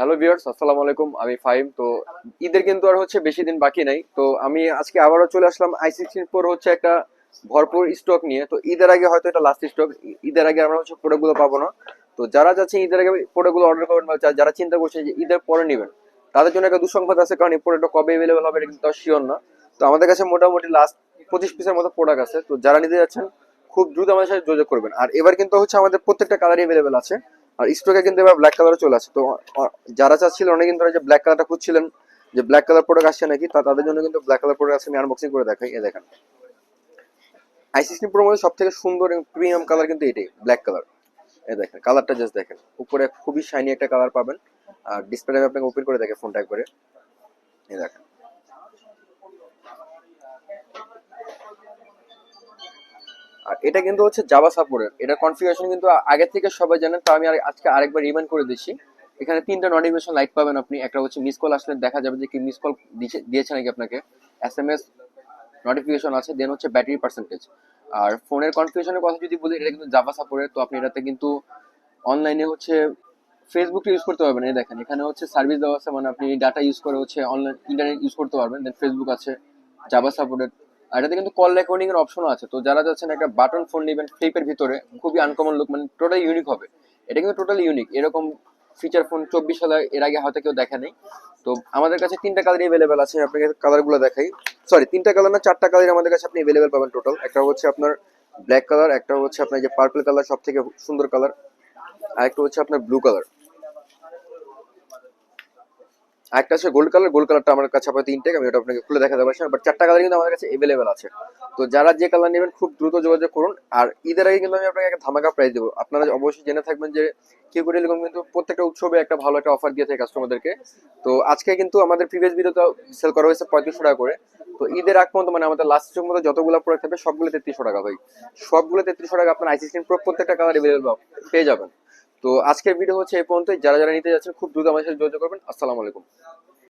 Hello viewers আসসালামু আলাইকুম। আমি ফাইম তো ঈদের কিন্তু আর হচ্ছে বেশি দিন বাকি নাই। তো আমি আজকে আবারও চলে আসলাম আই সিক্সটিন প্রো হচ্ছে একটা ভরপুর স্টক নিয়ে। তো ঈদের আগে হয়তো এটা লাস্ট স্টক ঈদের আগে আমরা হচ্ছে প্রোডাক্টগুলো পাবো না। তো যারা যাচ্ছে ঈদের আগে প্রোডাক্টগুলো অর্ডার করবেন বা যারা চিন্তা করছেন যে ঈদের পরে নেবেন, তাদের জন্য একটা দুঃসংবাদ আছে, কারণ এই প্রোডাক্টটা কবে অ্যাভেলেবল হবে এটা কিন্তু শিওর না। তো আমাদের কাছে মোটামুটি লাস্ট পঁচিশ পিসের মতো প্রোডাক্ট আছে। তো যারা নিতে যাচ্ছেন, খুব দ্রুত আমাদের সাথে যোগাযোগ করবেন। আর এবার কিন্তু হচ্ছে আমাদের প্রত্যেকটা কালারই অ্যাভেলেবেল আছে। আর স্টকে কিন্তু এবার ব্ল্যাক কালারও চলে আসে তো যারা চাচ্ছিলেন অনেক দিন ধরে যে ব্ল্যাক কালারটা খুঁজছিলেন, যে ব্ল্যাক কালার প্রোডাক্ট আসছে নাকি, তা তাদের জন্য কিন্তু ব্ল্যাক কালার প্রোডাক্ট আমি আনবক্সিং করে দেখাই এ দেখেন। আই সিক্সটিন প্রোর মধ্যে সব থেকে সুন্দর এবং প্রিমিয়াম কালার কিন্তু এটাই ব্ল্যাক কালার এ দেখেন কালারটা জাস্ট দেখেন। উপরে খুবই শাইনি একটা কালার পাবেন। আর ডিসপ্লে আপনাকে ওপেন করে দেখে ফোনটা একবারে। এ দেখেন। আর এটা কিন্তু হচ্ছে জাভা সাপোর্টের এটা কনফিগারেশন কিন্তু আগে থেকে সবাই জানেন, তা আমি আর- আজকে আরেকবার রিমাইন্ড করে দিচ্ছি। এখানে তিনটা নোটিফিকেশন লাইট পাবেন আপনি। একটা হচ্ছে মিস কল আসলে দেখা যাবে যে কি মিস কল দিয়েছে নাকি আপনাকে। এস এম এস নোটিফিকেশন আছে দেন হচ্ছে ব্যাটারি পার্সেন্টেজ আর ফোনের কনফিগারেশনের কথা যদি বলি, এটা কিন্তু জাভা সাপোর্টের তো আপনি এটাতে কিন্তু অনলাইনে হচ্ছে ফেসবুক ইউজ করতে পারবেন। এই দেখেন, এখানে হচ্ছে সার্ভিস দেওয়া আছে মানে আপনি ডাটা ইউজ করে হচ্ছে অনলাইন ইন্টারনেট ইউজ করতে পারবেন। দেন ফেসবুক আছে জাভা সাপোর্টেড আর এটাতে কিন্তু কল রেকর্ডিং এর অপশনও আছে। তো যারা যাচ্ছেন একটা বাটন ফোন নেবেন ফ্লিপের ভিতরে, খুবই আনকমন লুক মানে টোটালি ইউনিক হবে। এটা কিন্তু টোটালি ইউনিক এরকম ফিচার ফোন চব্বিশ সালে এর আগে হয়তো কেউ দেখা নেই। তো আমাদের কাছে তিনটা কালারই অ্যাভেলেবেল আছে, আপনাকে কালারগুলো দেখাই। সরি তিনটা কালার না, চারটা কালার আমাদের কাছে আপনি অ্যাভেলেবেল পাবেন টোটাল একটা হচ্ছে আপনার ব্ল্যাক কালার একটা হচ্ছে আপনার যে পার্পল কালার সব থেকে সুন্দর কালার আর একটা হচ্ছে আপনার ব্লু কালার একটা আছে গোল্ড কালার গোল্ড কালারটা আমার কাছে আপাতত ইনটেক আমি ওটা আপনাকে খুলে দেখাতে পারছি বাট চারটা কালার কিন্তু আমাদের কাছে অ্যাভেলেবেল আছে। তো যারা যে কালার নেবেন, খুব দ্রুত যোগাযোগ করুন। আর ঈদের আগে কিন্তু আমি আপনাকে একটা ধামাকা প্রাইস দেবো। আপনারা অবশ্যই জেনে থাকবেন যে কেউ করে এরকম কিন্তু প্রত্যেকটা উৎসবে একটা ভালো একটা অফার দিয়ে থাকে কাস্টমারদেরকে তো আজকে কিন্তু আমাদের প্রিভিয়াস ভিডিওতে সেল করা হয়েছে পঁয়ত্রিশশো টাকা করে। তো ঈদের আগ পর্যন্ত মানে আমাদের লাস্ট মতো যতগুলো প্রোডাক্ট থাকবে, সবগুলো তেত্রিশশো টাকা ভাই। সবগুলো তেত্রিশশো টাকা আপনার প্রো প্রত্যেকটা কালার অ্যাভেলেবল পেয়ে যাবেন। তো আজকের ভিডিও হচ্ছে এই পর্যন্ত যারা যারা নিতে যাচ্ছেন, খুব দ্রুত আমার সাথে যোগাযোগ করবেন। আসসালামু আলাইকুম।